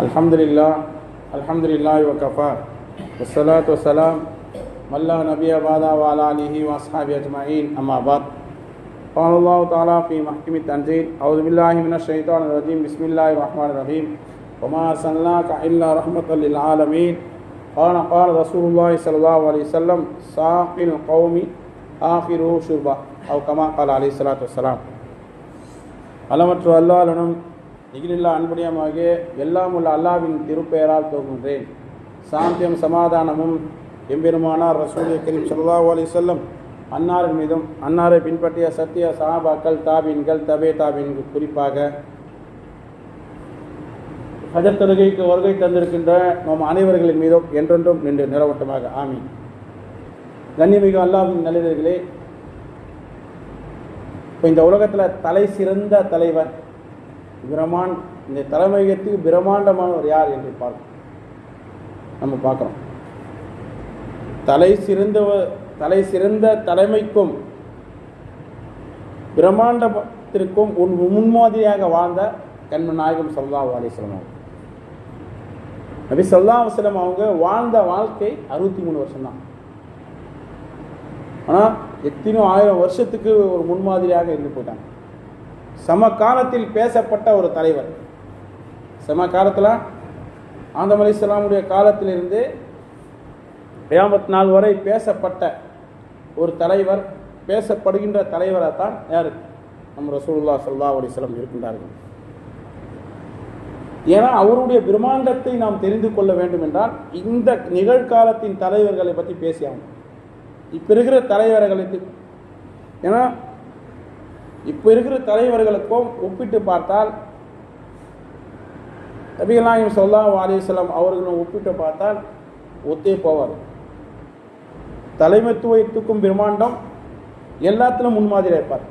الحمد لله الحمد لله وكفى والصلاة والسلام من لا نبي بعد وعلى آله وأصحابه أجمعين أما بعد قال الله تعالى في محكم التنزيل أعوذ بالله من الشيطان الرجيم بسم الله الرحمن الرحيم وما أرسلناك إلا رحمة للعالمين قال قال رسول الله صلى الله عليه وسلم ساقي القوم آخره شربا أو كما قال عليه الصلاة والسلام அளமற்ற அல்லாஹ்விடம் நிகழில்லா அன்புடையமாக எல்லாம் உள்ள அல்லாவின் திருப்பெயரால் தோங்குகின்றேன் சாந்தியம் சமாதானமும் எம்பெருமானார் ரசூல் கரீம் சல்லா அலி செல்லம் அன்னாரின் மீதும் அன்னாரை பின்பற்றிய சத்திய சாபாக்கள் தாபீன்கள் தபே தாபீன்கள் குறிப்பாக ஹஜர் தொழுகைக்கு வருகை தந்திருக்கின்ற நம் அனைவர்களின் மீதும் என்றென்றும் நின்று நிறவட்டமாக ஆமீன். கண்ணியமிகு அல்லாவின் நல்லிடர்களே இப்போ இந்த உலகத்தில் தலை சிறந்த தலைவர் பிரமான் இந்த தலைமையத்துக்கு பிரம்மாண்டமானவர் யார் என்று பார்க்கணும் நம்ம பார்க்குறோம். தலை சிறந்தவ தலை சிறந்த தலைமைக்கும் பிரம்மாண்டத்திற்கும் உன் முன்மாதிரியாக வாழ்ந்த கண்ம நாயகம் சல்லா அலிஸ்லம் அவங்க நபி சல்லா வசலம் அவங்க வாழ்ந்த வாழ்க்கை அறுபத்தி மூணு வருஷம் தான். ஆனால் எத்தனையோ ஆயிரம் வருஷத்துக்கு ஒரு முன்மாதிரியாக இருந்து போயிட்டாங்க. சமகாலத்தில் பேசப்பட்ட ஒரு தலைவர். சம காலத்தில் ஆந்தம் அலி இஸ்லாமுடைய காலத்திலிருந்து கியாமத் நாள் வரை பேசப்பட்ட ஒரு தலைவர் பேசப்படுகின்ற தலைவராக தான் யார்? நம்ம ரசூல்லா சல்லா அலிஸ்லாம் இருக்கின்றார்கள். ஏன்னா அவருடைய பிரம்மாண்டத்தை நாம் தெரிந்து கொள்ள வேண்டும் என்றால் இந்த நிகழ்காலத்தின் தலைவர்களை பற்றி பேசியாகும் இப்போ இருக்கிற தலைவர்களுக்கு ஏன்னா இப்போ இருக்கிற தலைவர்களுக்கும் ஒப்பிட்டு பார்த்தால் நபிகளாயும் சொல்லா அலிஸ்லாம் அவர்களும் ஒப்பிட்டு பார்த்தால் ஒத்தே போவார். தலைமைத்துவத்துக்கும் பிரம்மாண்டம் எல்லாத்திலும் முன்மாதிரி இருப்பார்.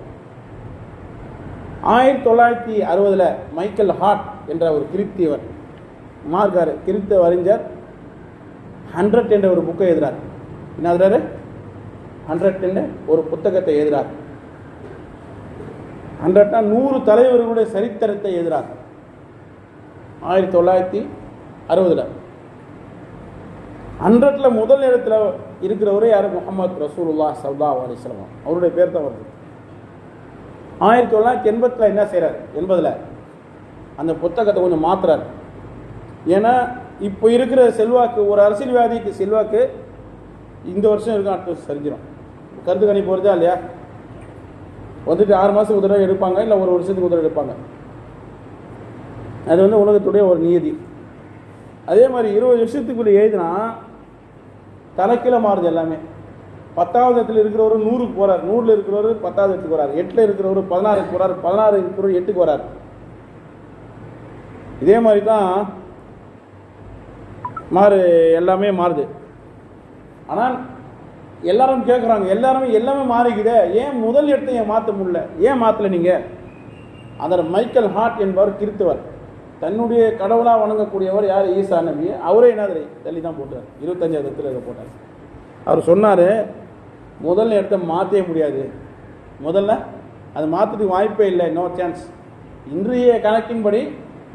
ஆயிரத்தி தொள்ளாயிரத்தி அறுபதில் மைக்கேல் ஹார்ட் என்ற ஒரு கிருத்தியவர் மார்க்கார் கிறித்தவ அறிஞர் ஹண்ட்ரட் என்ற ஒரு புக்கை எழுதுறார். என்ன எழுதுறாரு? ஹண்ட்ரட்னு ஒரு புத்தகத்தை எழுதுறார். அன்றட்டா நூறு தலைவர்களுடைய சரித்திரத்தை எதிராக. ஆயிரத்தி தொள்ளாயிரத்தி அறுபதில். அன்றட்டில் முதல் இடத்துல இருக்கிறவரே யார்? முகமது ரசூலுல்லா சவுதா அலிஸ்லாம் அவருடைய பேர் தான் வருது. ஆயிரத்தி தொள்ளாயிரத்தி எண்பத்தில் என்ன செய்கிறார் எண்பதில். அந்த புத்தகத்தை கொஞ்சம் மாற்றுறார் ஏன்னா இப்போ இருக்கிற செல்வாக்கு ஒரு அரசியல்வாதிக்கு செல்வாக்கு இந்த வருஷம் இருக்கும் அடுத்த வருஷம் சரிஞ்சிடும் கருத்து கணிப்பு வருதா இல்லையா? வந்துட்டு ஆறு மாதத்துக்கு ஒரு தடவை எடுப்பாங்க இல்லை ஒரு வருஷத்துக்கு ஒரு தடவை எடுப்பாங்க. அது வந்து உலகத்துடைய ஒரு நியதி. அதே மாதிரி இருபது வருஷத்துக்குள்ளே எழுதினா தலைக்கீழே மாறுது எல்லாமே. பத்தாவது இடத்துல இருக்கிறவர் நூறுக்கு போகிறார் நூறில் இருக்கிறவர் பத்தாவது இடத்துக்கு வரார் எட்டில் இருக்கிறவர் பதினாறுக்கு போகிறார் பதினாறு இருக்கிறவர் எட்டுக்கு வரார். இதே மாதிரி தான் மாறு எல்லாமே மாறுது. ஆனால் எல்லாரும் கேட்குறாங்க எல்லாருமே எல்லாமே மாறிக்குதே. ஏன் முதல் இடத்தை ஏன் மாற்ற முடியல? ஏன் மாற்றல நீங்கள் அதர் மைக்கேல் ஹார்ட் என்பவர் கிறித்துவர். தன்னுடைய கடவுளாக வணங்கக்கூடியவர் யார்? ஈசா நபி. அவரே என்ன தள்ளி தான் போட்டார். இருபத்தஞ்சாவது இடத்துல இதை போட்டார். அவர் சொன்னார் முதல் இடத்த மாற்றவே முடியாது. முதல்ல அது மாற்றுறதுக்கு வாய்ப்பே இல்லை. நோ சான்ஸ் இன்றைய கணக்கின்படி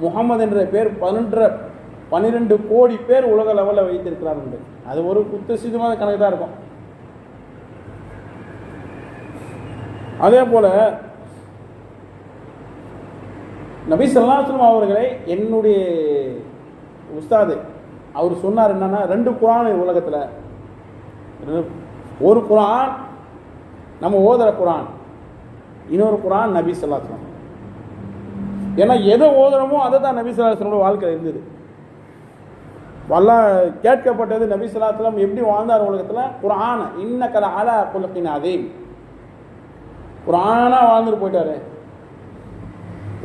முகமது என்ற பேர் பதினொன்றரை பன்னிரெண்டு கோடி பேர் உலக லெவலில் வைத்திருக்கிறார்கள் அது ஒரு குத்தசிதமான கணக்கு தான் இருக்கும். அதே போல நபி சல்லாஸ்லம் அவர்களை என்னுடைய உஸ்தாது அவர் சொன்னார் என்னன்னா ரெண்டு குரான் உலகத்தில். ஒரு குரான் நம்ம ஓதுற குரான் இன்னொரு குரான் நபி சல்லாஸ்லம் ஏன்னா எதை ஓதுறமோ அதை தான் நபி சல்லாஸ்லமோட வாழ்க்கையில் இருந்தது. வல்ல கேட்கப்பட்டது நபி சொல்லாத்தலம் எப்படி வாழ்ந்தார் உலகத்தில்? குரான் இன்ன கல அல குலத்தின் அதே குரானாக வாழ்ந்துட்டு போயிட்டாரு.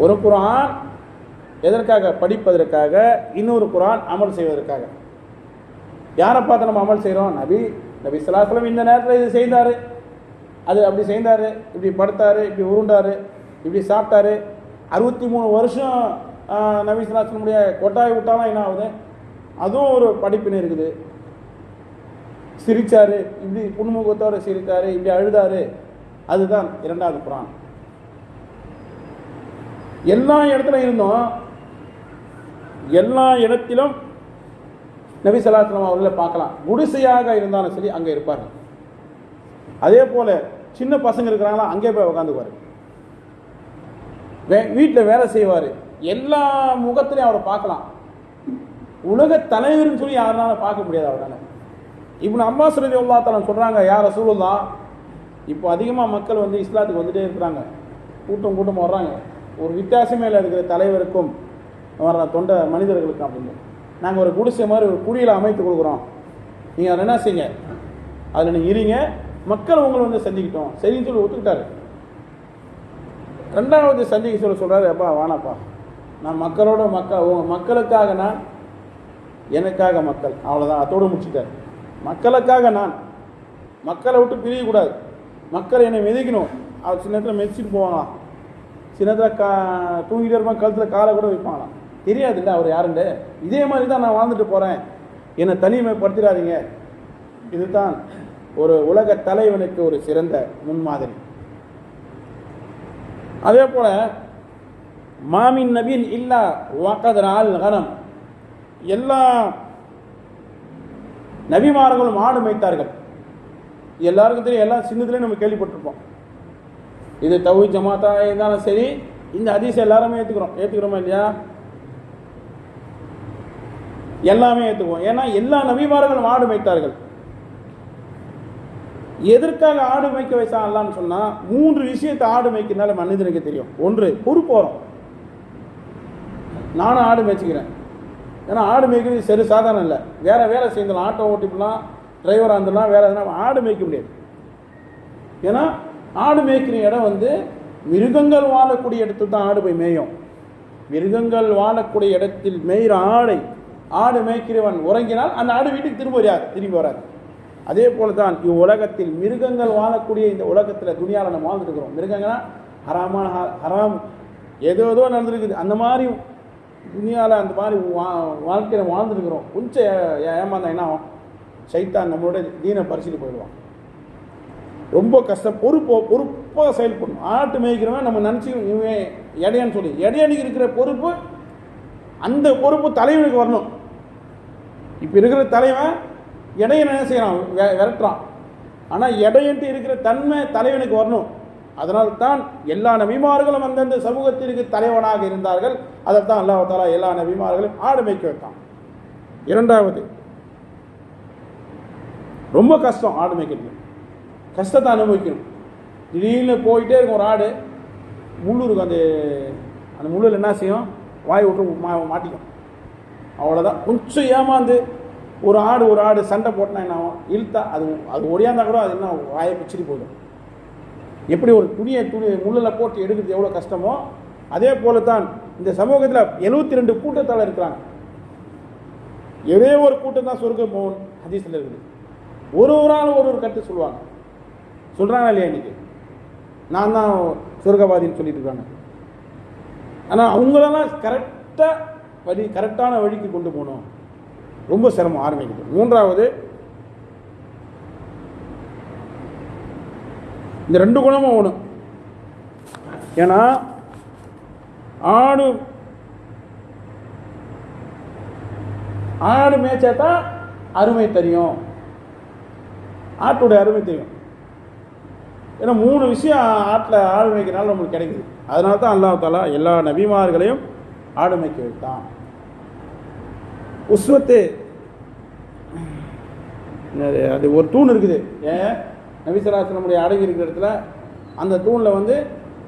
ஒரு குரான் எதற்காக? படிப்பதற்காக இன்னொரு குரான் அமல் செய்வதற்காக. யாரை பார்த்து நம்ம அமல் செய்கிறோம் நபி நபி சலாஸ்லம் இந்த நேரத்தில் இது செய்தார். அது அப்படி செய்தார் இப்படி படுத்தார் இப்படி உருண்டார் இப்படி சாப்பிட்டாரு. அறுபத்தி மூணு வருஷம் நபி சலாஸ்லமுடைய கொட்டாய் விட்டாலும் என்ன ஆகுது? அதுவும் ஒரு படிப்பினை இருக்குது. சிரித்தார் இப்படி புன்முகத்தோடு சிரித்தார் இப்படி அழுதாரு. அதுதான் இரண்டாவது குரான். எல்லா இடத்துல இருந்தும் எல்லா இடத்திலும் நபி சலாஸ்லாம் அவர்களை பார்க்கலாம். குடிசையாக இருந்தாலும் சரி அங்கே இருப்பார். அதே போல சின்ன பசங்க இருக்கிறாங்களா அங்கே போய் உட்காந்துக்குவார் வீட்டில் வேலை செய்வார். எல்லா முகத்திலையும் அவரை பார்க்கலாம். உலக தலைவர்னு சொல்லி யாருனாலும் பார்க்க முடியாது அவரால். இப்போ அம்மா சொல்லி அல்லா சொல்கிறாங்க யார் ரசூலுல்லா இப்போ அதிகமாக மக்கள் வந்து இஸ்லாத்துக்கு வந்துட்டே இருக்கிறாங்க. கூட்டம் கூட்டம் வர்றாங்க. ஒரு வித்தியாசமே இல்லை இருக்கிற தலைவருக்கும் வர்ற தொண்ட மனிதர்களுக்கும் அப்படின்னு. நாங்கள் ஒரு குடிசை மாதிரி ஒரு குடியில் அமைத்து கொடுக்குறோம் நீங்கள் அதில் என்ன செய்யுங்க? அதில் நீங்கள் இருங்க. மக்கள் உங்களை வந்து சந்திக்கிட்டோம். சரின்னு சொல்லி ஒத்துக்கிட்டாரு. ரெண்டாவது சந்திக்க சொல்ல சொல்கிறாரு அப்பா வானாப்பா நான் மக்களோட மக்கள் உங்கள் மக்களுக்காக நான் எனக்காக மக்கள். அவ்வளோதான் அதோடு முடிச்சுட்டார். மக்களுக்காக நான் மக்களை விட்டு பிரியக்கூடாது. மக்கள் என்னை மிதிக்கணும். அவர் சின்ன நேரத்தில் மிதிச்சுட்டு போவாங்களாம். சின்ன நேரத்தில் கா தூங்கிட்டே இருப்பான் கழுத்தில் காலை கூட வைப்பாங்களாம். தெரியாதுல்ல அவர் யாருண்டு இதே மாதிரி தான் நான் வாழ்ந்துட்டு போகிறேன் என்னை தனிமைப்படுத்திடாதீங்க. இதுதான் ஒரு உலக தலைவனுக்கு ஒரு சிறந்த முன்மாதிரி. அதே போல் மாமின் நபின் இல்லா வாக்கதனால் கனம். எல்லா நபிமார்களும் ஆடு மேய்த்தார்கள். எல்லாருக்கும் தெரியும் எல்லாம் சின்னதுலேயே நம்ம கேள்விப்பட்டிருப்போம். இது தவி ஜமாத்தா இருந்தாலும் சரி இந்த அதிசயம் எல்லாருமே ஏற்றுக்கிறோம் ஏற்றுக்கிறோமா இல்லையா? எல்லாமே ஏற்றுக்குவோம் ஏன்னா எல்லா நபிமார்களும் ஆடு மேய்த்தார்கள். எதற்காக ஆடு மேய்க்க வைச்சாங்களான்னு சொன்னால் மூன்று விஷயத்தை ஆடு மேய்க்கிறதுனால மனிதனுக்கு தெரியும். ஒன்று பொறுப்போகிறோம் நானும் ஆடு மேய்ச்சிக்கிறேன். ஏன்னா ஆடு மேய்க்கிறது சரி சாதாரணம் இல்லை. வேற வேலை செய்யலாம் ஆட்டோ ஓட்டிப்பலாம் டிரைவராக இருந்தலாம் வேறு எதுனா ஆடு மேய்க்க முடியாது. ஏன்னா ஆடு மேய்க்கிற இடம் வந்து மிருகங்கள் வாழக்கூடிய இடத்துல தான் ஆடு போய் மேயும். மிருகங்கள் வாழக்கூடிய இடத்தில் மேய்கிற ஆடை ஆடு மேய்க்கிறவன் உறங்கினால் அந்த ஆடு வீட்டுக்கு திரும்ப வராது திரும்பி வராது. அதே போல தான் இவ்வுலகத்தில் மிருகங்கள் வாழக்கூடிய இந்த உலகத்தில் துணியால் நம்ம வாழ்ந்துட்டு மிருகங்கள்னா ஹராமான ஹ- ஹராம் ஏதோ ஏதோ நடந்திருக்குது. அந்த மாதிரி துணியால் அந்த மாதிரி வா வாழ்க்கையில் வாழ்ந்துருக்கிறோம் கொஞ்சம் ஏமாந்தான் ஏமாந்தா என்ன ஆகும்? சைத்தான் நம்மளோட தீனை பறிச்சுட்டு போயிடுவான். ரொம்ப கஷ்டம் பொறுப்போ பொறுப்பாக செயல்படணும் ஆட்டு மேய்க்கிறவன் நம்ம நினச்சி இவன் எடையான்னு சொல்லி இடையனுக்கு இருக்கிற பொறுப்பு அந்த பொறுப்பு தலைவனுக்கு வரணும். இப்போ இருக்கிற தலைவன் இடையன் என்ன செய்யறான்? வெ- விரட்டுறான். ஆனால் இடையன்ட்டு இருக்கிற தன்மை தலைவனுக்கு வரணும். அதனால் தான் எல்லா நபிமார்களும் அந்தந்த சமூகத்திற்கு தலைவனாக இருந்தார்கள். அதைத்தான் அல்லாஹாலா எல்லா நபிமார்களையும் ஆடு மேய்க்க வைத்தான். இரண்டாவது ரொம்ப கஷ்டம் ஆடு மேய்க்கிறது கஷ்டத்தை அனுபவிக்கணும். திடீர்னு போயிட்டே இருக்கும் ஒரு ஆடு முள்ளு இருக்கும். அந்த அந்த முள்ளில் என்ன செய்யும்? வாய் விட்டு மா மாட்டிக்கும். அவ்வளோதான் கொஞ்சம் ஏமாந்து ஒரு ஆடு ஒரு ஆடு சண்டை போட்டினா என்ன ஆகும்? இழுத்தா அது அது ஒடியாந்தா கூட அது என்ன வாயை பிச்சுட்டு போயிடும். எப்படி ஒரு துணியை துணி முள்ளில் போட்டு எடுக்கிறது எவ்வளோ கஷ்டமோ அதே போல தான் இந்த சமூகத்தில் எழுபத்தி ரெண்டு கூட்டத்தால் இருக்கிறாங்க. ஒரே ஒரு கூட்டம் தான் சொர்க்கம் போகணும். ஹதீஸில் இருக்குது. ஒரு ஒரு ஆள் ஒரு ஒரு கட்டு சொல்லுவாங்க. சொல்கிறாங்க இல்லையா இன்னைக்கு? நான் தான் சொர்க்கவாதின்னு சொல்லிட்டு இருக்காங்க. ஆனால் அவங்களெல்லாம் கரெக்டாக வழி கரெக்டான வழிக்கு கொண்டு போகணும். ரொம்ப சிரமம் ஆரம்பிக்குது மூன்றாவது இந்த ரெண்டு குணமும் ஓணும் ஏன்னா ஆடு ஆடு மேய்ச்சா தான் அருமை தெரியும். ஆட்டோட அருமை தெரியும் ஏன்னா மூணு விஷயம் ஆட்டில் ஆடு மேய்க்கிறனால நம்மளுக்கு கிடைக்குது. அதனால தான் அல்லாஹ் தாலா எல்லா நபிமார்களையும் ஆடு மேய்க்க வைத்தான். உஸ்வத்து அது ஒரு தூண் இருக்குது. ஏன்? நபிசராசனமுடைய அடங்கி இருக்கிற இடத்துல அந்த தூணில் வந்து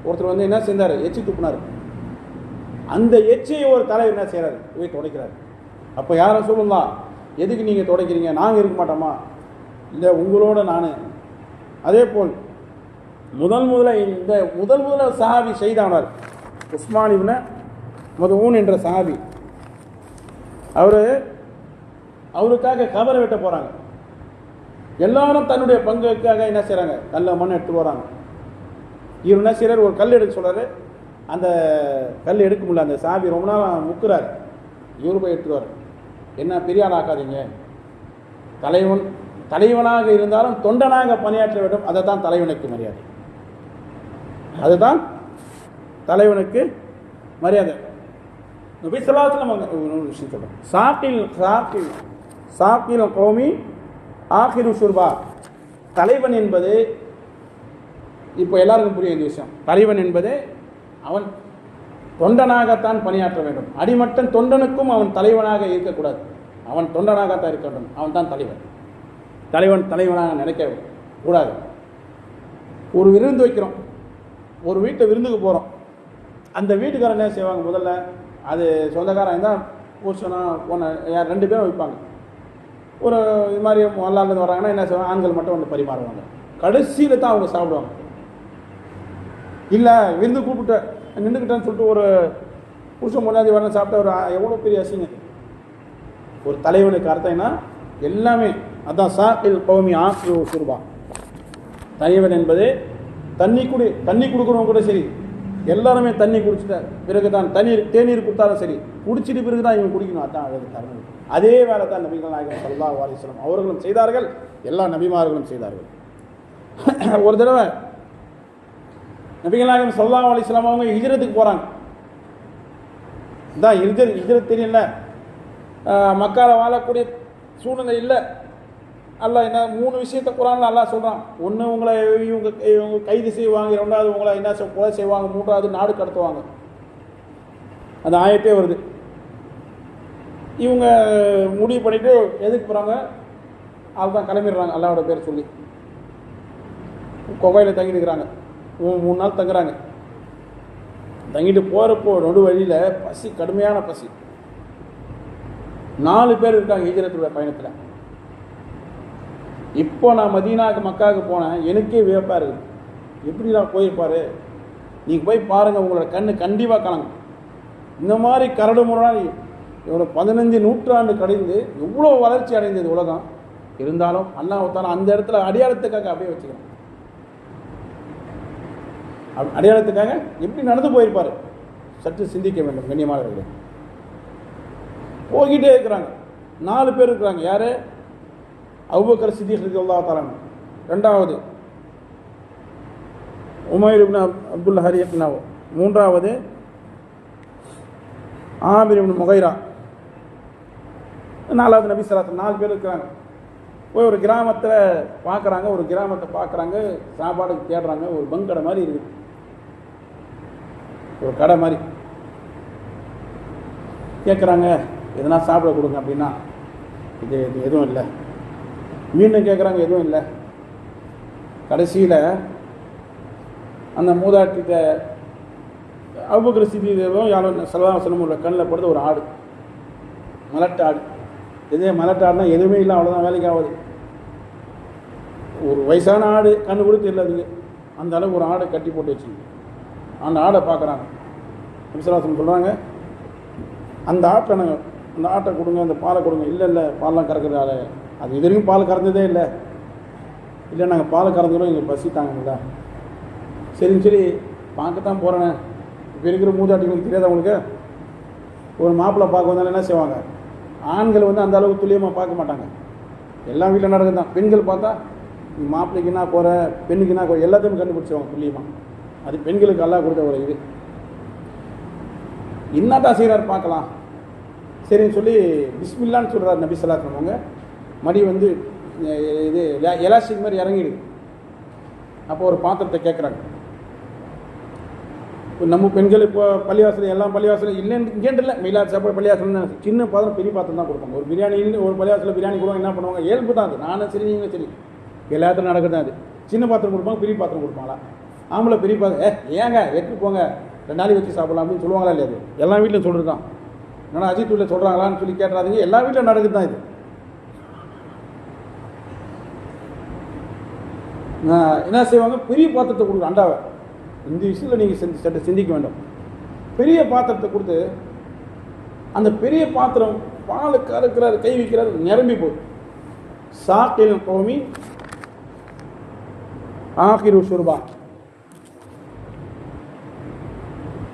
ஒருத்தர் வந்து என்ன செஞ்சார் எச்சி துப்புனார். அந்த எச்சியை ஒரு தலைவர் என்ன செய்கிறார் போய் துடைக்கிறார். அப்போ யாரை சொல்லலாம் எதுக்கு நீங்கள் துடைக்கிறீங்க? நாங்கள் இருக்க மாட்டோமா? இல்லை உங்களோட நான். அதே போல் முதல் முதல்ல இந்த முதல் முதல சஹாபி செய்தானார் உஸ்மான் இப்னு மதுஊன் என்ற சஹாபி. அவர் அவருக்காக கபரை வெட்ட போகிறாங்க எல்லாரும் தன்னுடைய பங்குக்காக என்ன செய்கிறாங்க கல்ல மண் எடுத்து போகிறாங்க இவர் என்ன செய்கிறார் ஒரு கல் எடுக்க சொல்கிறாரு அந்த கல் எடுக்க முடியல. அந்த சாபி ரொம்ப நாள் முக்குறாரு. இவர் போய் எடுத்துருவார் என்ன பெரிய ஆள் ஆக்காதீங்க. தலைவன் தலைவனாக இருந்தாலும் தொண்டனாக பணியாற்ற வேண்டும். அதை தான் தலைவனுக்கு மரியாதை. அதுதான் தலைவனுக்கு மரியாதை. நபிசலாத்தில் நம்ம ஒரு விஷயம் சொல்கிறோம் சாக்கில் சாக்கில் சாக்கில் கோமி ஆகிரு சுர்பா தலைவன் என்பது இப்போ எல்லாருக்கும் புரிய இந்த விஷயம். தலைவன் என்பது அவன் தொண்டனாகத்தான் பணியாற்ற வேண்டும். அடிமட்டன் தொண்டனுக்கும் அவன் தலைவனாக இருக்கக்கூடாது. அவன் தொண்டனாகத்தான் இருக்க வேண்டும். அவன் தான் தலைவன். தலைவன் தலைவனாக நினைக்க கூடாது. ஒரு விருந்து வைக்கிறோம். ஒரு வீட்டை விருந்துக்கு போகிறோம் அந்த வீட்டுக்காரன் என்ன செய்வாங்க? முதல்ல அது சொந்தக்காரன் இருந்தால் புருஷனா போன யார் ரெண்டு பேரும் வைப்பாங்க. ஒரு இது மாதிரி மல்லாலேருந்து வராங்கன்னா என்ன செய்வாங்க? ஆண்கள் மட்டும் வந்து பரிமாறுவாங்க. கடைசியில் தான் அவங்க சாப்பிடுவாங்க. இல்லை விருந்து கூப்பிட்டு நின்றுக்கிட்டேன்னு சொல்லிட்டு ஒரு புருஷன் முன்னாடி வரணும் சாப்பிட்ட ஒரு எவ்வளோ பெரிய அசிங்க ஒரு தலைவனுக்கு அர்த்தம்னா எல்லாமே அதான் சாக்கில் கௌமி ஆசு சுருபா தலைவன் என்பது தண்ணி குடி தண்ணி கொடுக்குறவங்க கூட சரி. எல்லாருமே தண்ணி குடிச்சிட்ட பிறகு தான் தண்ணீர் தேநீர் கொடுத்தாலும் சரி. குடிச்சிட்டு பிறகு தான் இவங்க குடிக்கணும். அதான் அழகு தலைவன் அதே வேலை தான் நபிகள் நாயகம் சல்லா அலிஸ்லாம் அவர்களும் செய்தார்கள். எல்லா நபிமார்களும் செய்தார்கள். ஒரு தடவை நபிகள் நாயகம் சல்லா அலிஸ்லாம் அவங்க ஹிஜரத்துக்கு போகிறாங்க இதான் ஹிஜர் ஹிஜரத் தெரியல மக்கால வாழக்கூடிய சூழ்நிலை இல்லை. அல்லா என்ன மூணு விஷயத்தை குரான் அல்லாஹ் சொல்கிறான் ஒன்று உங்களை இவங்க இவங்க கைது செய்வாங்க ரெண்டாவது உங்களை என்ன கொலை செய்வாங்க மூன்றாவது நாடு கடத்துவாங்க. அந்த ஆயத்தே வருது. இவங்க முடிவு பண்ணிவிட்டு எதுக்கு போகிறாங்க அதுதான் கிளம்பிடுறாங்க அல்லாவோட பேர் சொல்லி. குகையில் தங்கிட்டுக்கிறாங்க இருக்கிறாங்க. மூணு நாள் தங்குறாங்க. தங்கிட்டு போகிறப்போ நடு வழியில் பசி கடுமையான பசி. நாலு பேர் இருக்காங்க ஹிஜரத்துடைய பயணத்தில். இப்போ நான் மதீனாவுக்கு மக்காவுக்கு போனேன் எனக்கே வியப்பாக இருக்குது. எப்படி நான் போயிருப்பாரு நீங்கள் போய் பாருங்கள் உங்களோட கண்ணு கண்டிப்பாக கலங்கும். இந்த மாதிரி கரடு முரடாக இவ்வளோ பதினஞ்சு நூற்றாண்டு கடைந்து எவ்வளோ வளர்ச்சி அடைந்தது உலகம்? இருந்தாலும் அல்லாஹால அந்த இடத்துல அடையாளத்துக்காக அப்படியே வச்சுக்கிறேன். அடையாளத்துக்காக எப்படி நடந்து போயிருப்பாரு? சற்று சிந்திக்க வேண்டும் கண்ணியமானவர்களே போய்கிட்டே இருக்கிறாங்க. நாலு பேர் இருக்கிறாங்க. யாரு? அபுபக்கர் சித்திக் ரலியல்லாஹு அல்லா தலான் ரெண்டாவது உமைர் இப்னு அப்துல் ஹரி ஹரியத்னாவ் மூன்றாவது ஆமிர் இப்னு முகைரா. நாலாவது நபி சலாத்தம் நாலு பேர் இருக்கிறாங்க. போய் ஒரு கிராமத்தில் பார்க்குறாங்க ஒரு கிராமத்தை பார்க்குறாங்க சாப்பாடுக்கு தேடுறாங்க ஒரு பங்கடை மாதிரி இருக்குது. ஒரு கடை மாதிரி. கேட்குறாங்க எதனா சாப்பிட கொடுங்க அப்படின்னா இது இது எதுவும் இல்லை. மீண்டும் கேட்குறாங்க எதுவும் இல்லை. கடைசியில் அந்த மூதாட்டிட்ட அவுபக்கர தேவம் யாரும் செலவாசனம் உள்ள கண்ணில் படுத்து ஒரு ஆடு. மலட்டு ஆடு. இதே மலட்டு ஆடுனா எதுவுமே இல்லை அவ்வளோதான் வேலைக்கு ஆகுது. ஒரு வயசான ஆடு கண்ணு கூட தெரியல அந்த அளவுக்கு ஒரு ஆடை கட்டி போட்டு வச்சுங்க அந்த ஆடை பார்க்குறாங்க விசுவாசம் சொல்கிறாங்க அந்த ஆட்டை நாங்கள் அந்த ஆட்டை கொடுங்க அந்த பாலை கொடுங்க. இல்லை இல்லை பால்லாம் கறக்குறதால அது இது வரைக்கும் பால் கறந்ததே இல்லை. இல்லை நாங்கள் பால் கறந்துக்கிறோம் எங்களுக்கு பசி தாங்கல சரின்னு சொல்லி பார்க்கத்தான் போகிறேன் இப்போ இருக்கிற மூதாட்டிங்களுக்கு தெரியாத உங்களுக்கு? ஒரு மாப்பிள்ளை பார்க்க வந்தாலும் என்ன செய்வாங்க? ஆண்கள் வந்து அந்த அளவுக்கு துல்லியமாக பார்க்க மாட்டாங்க. எல்லாம் வீட்டில் நடக்குது தான். பெண்கள் பார்த்தா நீ மாப்பிள்ளைக்கு என்ன குறை பெண்ணுக்கு என்ன குறை எல்லாத்தையும் கண்டுபிடிச்சிருவாங்க துல்லியமாக அது பெண்களுக்கு அல்லா கொடுத்த ஒரு இது. என்னதான் செய்கிறார் பார்க்கலாம். சரின்னு சொல்லி பிஸ்மில்லான்னு சொல்கிறார் நபி ஸல்லல்லாஹு மடி வந்து இது எலாஸ்டிக் மாதிரி இறங்கிடுது. அப்போ ஒரு பாத்திரத்தை கேட்குறாங்க நம்ம பெண்கள் இப்போ பள்ளிவாசல் எல்லாம் பள்ளிவாசலம் இல்லைன்னு இங்கேன்றில்ல இல்லை மயிலாடு சாப்பாடு பள்ளிவாசல் தான் சின்ன பாத்திரம் பெரிய பாத்திரம் தான் கொடுப்பாங்க. ஒரு பிரியாணின்னு ஒரு பள்ளிவாசலில் பிரியாணி கொடுவாங்க என்ன பண்ணுவாங்க? இயல்பு தான் அது. நானும் சரி நீங்களும் சரி. எல்லாத்துலையும் நடக்கிறது தான் அது. சின்ன பாத்திரம் கொடுப்பாங்க பெரிய பாத்திரம் கொடுப்பாங்களா? ஆம்பளை பெரிய பாத்திரம் ஏ ஏங்க எடுத்து போங்க. ரெண்டு நாளைக்கு வச்சு சாப்பிடலாம் அப்படின்னு சொல்லுவாங்களா இல்லையா அது? எல்லா வீட்லையும் சொல்கிறது தான் என்னடா அஜித் வீட்டில் சொல்கிறாங்களான்னு சொல்லி கேட்டுறாதீங்க. எல்லா வீட்டிலும் நடக்குது தான் இது நான் என்ன செய்வாங்க? பெரிய பாத்திரத்தை கொடுக்கு அண்டாவை. இந்த விஷயத்தில் நீங்கள் சிந்தி சற்று சிந்திக்க வேண்டும். பெரிய பாத்திரத்தை கொடுத்து அந்த பெரிய பாத்திரம் பால் கறக்கிறார் கை வைக்கிறார் நிரம்பி போகுது. சாக்கில் கோமி ஆகிரு சுருபா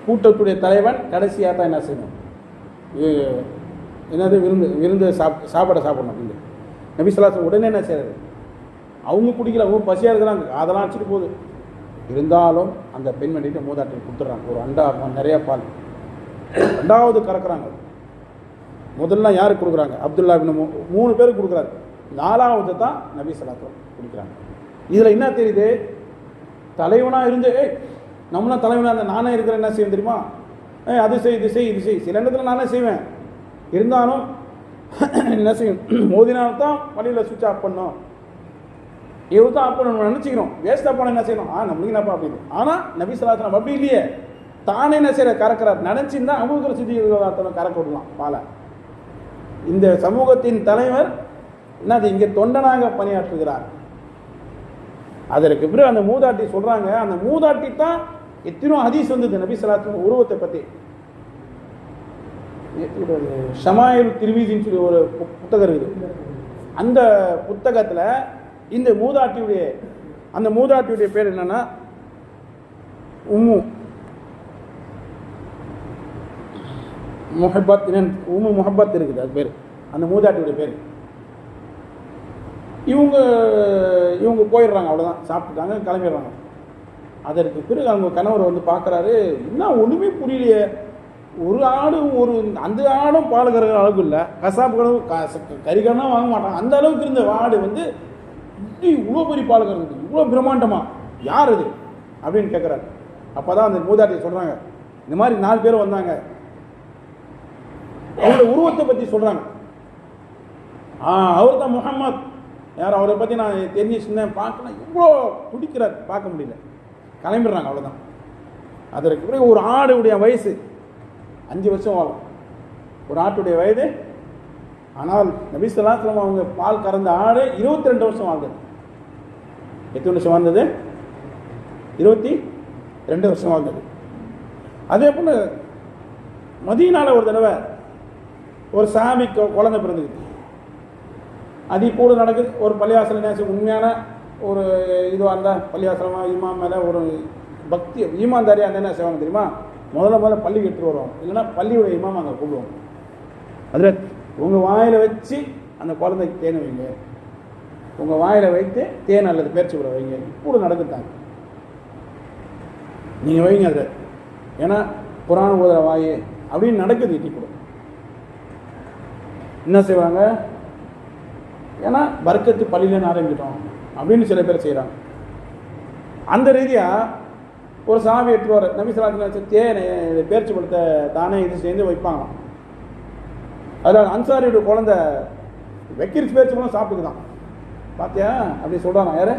கூட்டத்துடைய தலைவன் கடைசியாக தான் என்ன செய்யணும்? என்னது விருந்து விருந்து சாப் சாப்பாடை சாப்பிடணும் அப்படின்னு நபிசுல்லாசன் உடனே என்ன செய்யறது அவங்க குடிக்கல அவங்க பசியாக இருக்கிறாங்க. அதெல்லாம் அடிச்சுட்டு போகுது. இருந்தாலும் அந்த பெண்மணிகிட்ட மூதாட்டி கொடுத்துட்றாங்க. ஒரு அண்டா நிறையா பால். ரெண்டாவது கறக்குறாங்க. முதல்ல யாருக்கு கொடுக்குறாங்க? அப்துல்லா பின் மூணு பேருக்கு கொடுக்குறாரு. நாலாவது தான் நபி சலாத்தம் குடிக்கிறாங்க. இதில் என்ன தெரியுது? தலைவனாக இருந்து ஏய் நம்மளாம் தலைவனாக இருந்த நானே இருக்கிற என்ன செய்யும் தெரியுமா? ஏய் அது செய் இது செய் இது செய். சில இடத்துல நானே செய்வேன். இருந்தாலும் என்ன செய்யும்? மோதினால் தான் வழியில் சுவிட்ச் ஆஃப் பண்ணோம் இவரு தான் அப்போ நம்ம நினச்சிக்கிறோம். வேஸ்ட்டாக போனால் என்ன செய்யணும்? ஆ நம்மளுக்கு என்னப்பா அப்படின்னு. ஆனால் நபி சலாத்தனம் அப்படி இல்லையே. தானே என்ன செய்கிற கறக்கிறார். நினச்சிருந்தா அபூக்கர் சித்திகளாத்தனம் கறக்க விடலாம். பாலை இந்த சமூகத்தின் தலைவர் என்னது இங்கே தொண்டனாக பணியாற்றுகிறார். அதற்கு பிறகு அந்த மூதாட்டி சொல்கிறாங்க அந்த மூதாட்டி தான் எத்தனோ ஹதீஸ் வந்தது நபி சலாத்தின் உருவத்தை பற்றி ஷமாயில் திருவிதின்னு சொல்லி ஒரு புத்தகம் இருக்குது. அந்த புத்தகத்தில் இந்த மூதாட்டியுடைய அந்த மூதாட்டியுடைய பேர் என்னன்னா உம்மு. முஹப்பத் உம்மு முஹப்பத் இருக்குது அது பேர். அந்த மூதாட்டியுடைய பேர். இவங்க இவங்க போயிடுறாங்க அவ்வளோதான் சாப்பிட்டுட்டாங்க கிளம்பிடுறாங்க. அதற்கு பிறகு அவங்க கணவர் வந்து பார்க்குறாரு என்ன ஒன்றுமே புரியலையே. ஒரு ஆடு ஒரு அந்த ஆடும் பால் கறக்கிற அளவுக்கு இல்லை. கசாப்பு கனவு கறிக்கடனா வாங்க மாட்டாங்க. அந்த அளவுக்கு இருந்த ஆடு வந்து எப்படி இவ்வளோ பெரிய பால் கறக்குது இவ்வளோ பிரம்மாண்டமா யார் அது? அப்படின்னு கேட்குறாரு அப்போ தான் அந்த மூதாட்டி சொல்கிறாங்க இந்த மாதிரி நாலு பேர் வந்தாங்க. அவரோட உருவத்தை பற்றி சொல்கிறாங்க ஆ அவர் தான் முகம்மத் யார் அவரை பற்றி நான் தெரிஞ்சு சின்ன பார்க்கலாம் இவ்வளோ துடிக்கிறார் பார்க்க முடியல. கிளம்பிடுறாங்க அவ்வளோதான் அதற்கு பிறகு ஒரு ஆடுடைய வயசு அஞ்சு வருஷம் வாழும் ஒரு ஆட்டுடைய வயது ஆனால் நபிசல்லாஸ்லாம் அவங்க பால் கறந்த ஆடு இருபத்தி ரெண்டு வருஷம் வாழ்ந்தது எத்தனை வருஷம் வாழ்ந்தது? இருபத்தி ரெண்டு வருஷம் வாழ்ந்தது. அதே போல் மதியனால் ஒரு தடவை ஒரு சாமிக்கு குழந்தை பிறந்துக்குது அது கூட நடக்குது. ஒரு பள்ளிவாசல் நேசம் உண்மையான ஒரு இதுவாக இருந்தால் பள்ளிவாசலமாக இமாம் மேலே ஒரு பக்தி ஈமாந்தாரியாக இருந்தால் என்ன செய்வாங்க தெரியுமா? முதல்ல முதல்ல பள்ளி கெட்டு வருவோம் இல்லைன்னா பள்ளியோட இமாம் அங்கே கூப்பிடுவோம் அதில் உங்கள் வாயில் வச்சு அந்த குழந்தைக்கு தேன வைங்க. உங்கள் வாயில் வைத்து தேன் அல்லது பேச்சு கூட வைங்க. கூட நடந்துட்டாங்க. நீங்கள் வைங்க அதை. ஏன்னா புராண ஓதுற வாயு அப்படின்னு நடக்குது இட்டி கூட. என்ன செய்வாங்க? ஏன்னா வர்க்கத்து பள்ளியிலேருந்து ஆரம்பிக்கிட்டோம் அப்படின்னு சில பேர் செய்கிறாங்க அந்த ரீதியாக ஒரு சாமி எடுத்துட்டு வர தேனை பேர்ச்சி கொடுத்த தானே இது சேர்ந்து வைப்பாங்களாம். அதில் அன்சாரியோட குழந்தை வெக்கிரிச்சு பேர்ச்சி பழம் சாப்பிட்டுக்குதான். பார்த்தியா அப்படி சொல்கிறான் யாரு?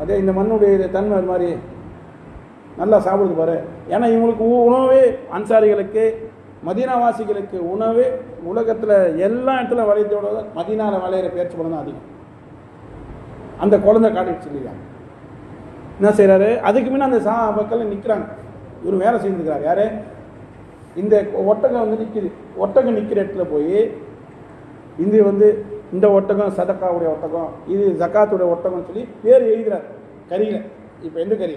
அதே இந்த மண்ணுடைய இது தன்மை அது மாதிரி. நல்லா சாப்பிடுது பாரு. ஏன்னா இவங்களுக்கு உணவே அன்சாரிகளுக்கு மதீனாவாசிகளுக்கு உணவு உலகத்தில் எல்லா இடத்துல விளையத்தோட மதீனாவில் விளையிற பேச்சு படம் தான் அதிகம். அந்த குழந்தை காட்டிட்டு சொல்லிடுறாங்க என்ன செய்கிறாரு அதுக்கு முன்னே அந்த சா மக்கள் நிற்கிறாங்க இவர் வேலை செஞ்சுருக்கிறார். யார்? இந்த ஒட்டகம் வந்து நிற்கிது ஒட்டகம் நிற்கிற இடத்துல போய் இந்த வந்து இந்த ஒட்டகம் சதக்காவுடைய ஒட்டகம் இது ஜக்காத்துடைய ஒட்டகம்னு சொல்லி பேர் எழுதுகிறார் கரியில். இப்போ எந்த கறி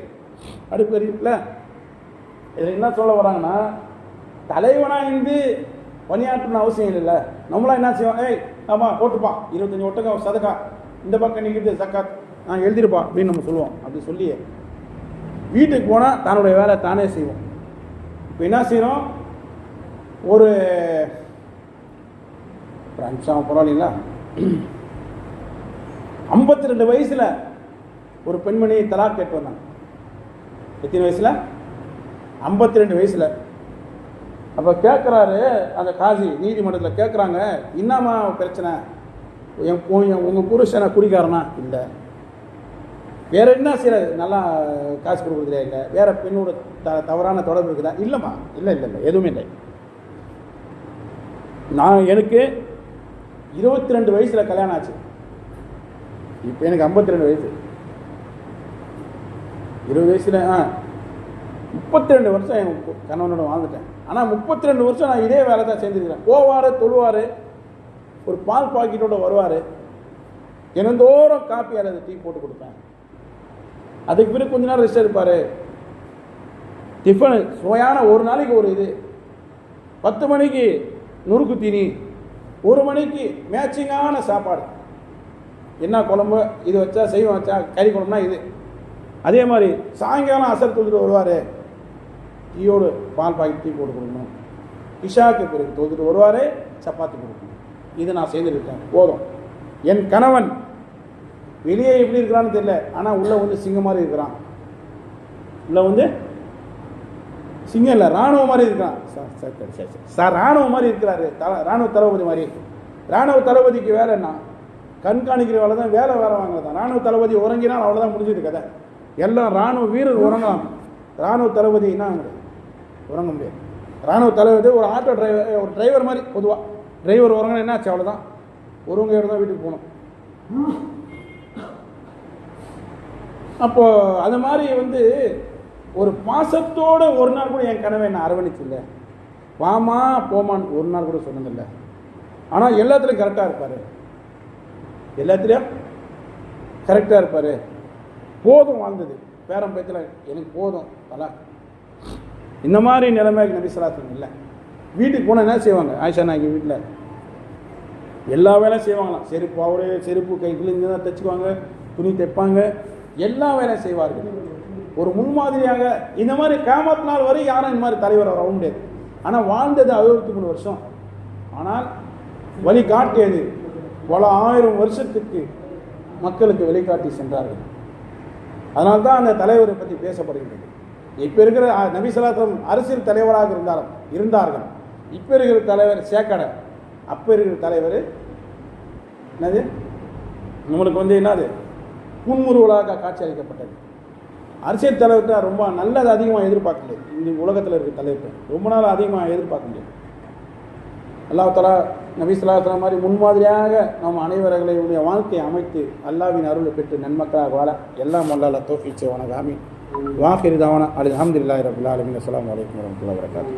அடுப்பு கறி இருக்குல்ல? இதில் என்ன சொல்ல வராங்கன்னா தலைவனாக இருந்து பணியாற்றணும் அவசியம் இல்லைல்ல. நம்மளாம் என்ன செய்வோம்? ஏய் ஆமாம் போட்டுப்பான் இருபத்தஞ்சி ஒட்டகம் சதக்கா. இந்த பக்கம் நிற்கிறது சக்காத் நான் எழுதிருப்பா அப்படின்னு நம்ம சொல்லுவோம். அப்படி சொல்லி வீட்டுக்கு போனால் தன்னுடைய வேலை தானே செய்வோம். இப்போ என்ன செய்கிறோம் ஒரு ஒரு பரவாயில்லைங்களா ஐம்பத்தி ரெண்டு வயசில் ஒரு பெண்மணி தலாக் கேட்டு வந்தாங்க எத்தனை வயசில்? ஐம்பத்தி ரெண்டு வயசில். அப்போ கேட்குறாரு அந்த காசி நீதிமன்றத்தில் கேட்குறாங்க என்னம்மா பிரச்சனை? என் உங்கள் புருஷனை குடிக்காரனா? இல்லை. வேற என்ன செய்யறது நல்லா காசு கொடுக்குறதுல இல்லை? வேற பெண்ணோட த தவறான தொடர்பு இருக்குதா? இல்லைம்மா. இல்லை இல்லை இல்லை எதுவுமே இல்லை. நான் எனக்கு இருபத்தி ரெண்டு வயசில் கல்யாணம் ஆச்சு. இப்போ எனக்கு ஐம்பத்தி ரெண்டு வயசு. இருபது வயசில் ஆ முப்பத்தி ரெண்டு வருஷம் என் கணவனோட வாழ்ந்துட்டேன். ஆனால் முப்பத்தி ரெண்டு வருஷம் நான் இதே வேலை தான் செஞ்சுருக்கிறேன். போவார் தொழுவார் ஒரு பால் பாக்கெட்டோட வருவார். தினந்தோறும் காப்பி அல்லது டீ போட்டு கொடுப்பேன். அதுக்கு பிறகு கொஞ்ச நேரம் ரெஸ்ட் எடுப்பார். டிஃபனு சுவையான ஒரு நாளைக்கு ஒரு இது. பத்து மணிக்கு நுறுக்கு தீனி ஒரு மணிக்கு மேட்சிங்கான சாப்பாடு. என்ன குழம்பு இது வச்சா செய்வோம் வச்சா கறி குழம்புனா இது. அதே மாதிரி சாயங்காலம் அசர் தொழுதுட்டு வருவார். டீயோடு பால் பாக்கெட் டீ போட்டு கொடுக்கணும். இஷாக்கு பிறகு தொழுதுட்டு வருவார் சப்பாத்தி கொடுக்கணும். இது நான் செய்திருக்கேன் போதும். என் கணவன் வெளியே எப்படி இருக்கிறான்னு தெரியல. ஆனால் உள்ளே வந்து சிங்கம் மாதிரி இருக்கிறான். உள்ளே வந்து சிங்கம் இல்லை ராணுவ மாதிரி இருக்கிறான் சார் சார் சரி சரி சரி. சார் ராணுவ மாதிரி இருக்கிறாரு. தல ராணுவ தளபதி மாதிரி. ராணுவ தளபதிக்கு வேலை என்ன? கண்காணிக்கிற வேலை தான் வேலை வேலை வாங்குறது ராணுவ தளபதி உறங்கினால் அவ்வளோதான் முடிஞ்சது கதை. எல்லாம் ராணுவ வீரர் உறங்கலாம் ராணுவ தளபதி என்ன உறங்க முடியாது. ராணுவ தளபதி ஒரு ஆட்டோ டிரைவர் ஒரு டிரைவர் மாதிரி பொதுவாக டிரைவர் உறங்கினா என்னாச்சு அவ்வளோ அவ்வளோதான் ஒருவங்க தான் வீட்டுக்கு போகணும். அப்போது அது மாதிரி வந்து ஒரு பாசத்தோடு ஒரு நாள் கூட என் கனவை நான் அரவணைச்சில்ல. வாமா போமான்னு ஒரு நாள் கூட சொன்னதில்லை. ஆனால் எல்லாத்துலேயும் கரெக்டாக இருப்பார். எல்லாத்துலேயும் கரெக்டாக இருப்பார். போதும் வாழ்ந்தது. பேரம் பேத்தில் எனக்கு போதும். பலா இந்த மாதிரி நிலைமைக்கு நபி சலாத்தன் இல்லை. வீட்டுக்கு போனால் என்ன செய்வாங்க? ஆயிஷா நாய்க்கு வீட்டில் எல்லா வேலையும் செய்வாங்களாம். செருப்பு அவரே செருப்பு கை கிழிஞ்சு தான் தைச்சுக்குவாங்க துணி தைப்பாங்க. எல்லா வேலையும் செய்வார்கள். ஒரு முன்மாதிரியாக இந்த மாதிரி கேமத் நாள் வரை யாரும் இந்த மாதிரி தலைவர் வர முடியாது ஆனால் வாழ்ந்தது அறுபத்தி மூணு வருஷம். ஆனால் வழி காட்டியது பல ஆயிரம் வருஷத்துக்கு மக்களுக்கு வழிகாட்டி சென்றார்கள். அதனால் தான் அந்த தலைவரை பற்றி பேசப்படுகின்றது. இப்போ இருக்கிற அஹ், நபி அரசியல் தலைவராக இருந்தார் இருந்தார்கள். இப்போ இருக்கிற தலைவர் சேக்கடை. அப்போ இருக்கிற தலைவர் என்னது? நம்மளுக்கு வந்து என்னது? புன்முறுவலாக காட்சி அளிக்கப்பட்டது. அரசியல் தலைவர்கிட்ட ரொம்ப நல்லது அதிகமாக எதிர்பார்க்க முடியாது. இந்த உலகத்தில் இருக்கிற தலைவர்கிட்ட ரொம்ப நாள் அதிகமாக எதிர்பார்க்க முடியாது. அல்லாஹ் தலா நபி ஸல்லல்லாஹு மாதிரி முன்மாதிரியாக நம் அனைவர்களுடைய வாழ்க்கையை அமைத்து அல்லாவின் அருளை பெற்று நன்மக்களாக வாழ எல்லாம் வல்லால தோஃபிச்சு காமி ஆமீன். அலி அஹமதுல்லாஹி ரபுல்லா அலமின் அஸ்லாம் வலைக்கம் வரமத்துல வரகாத்து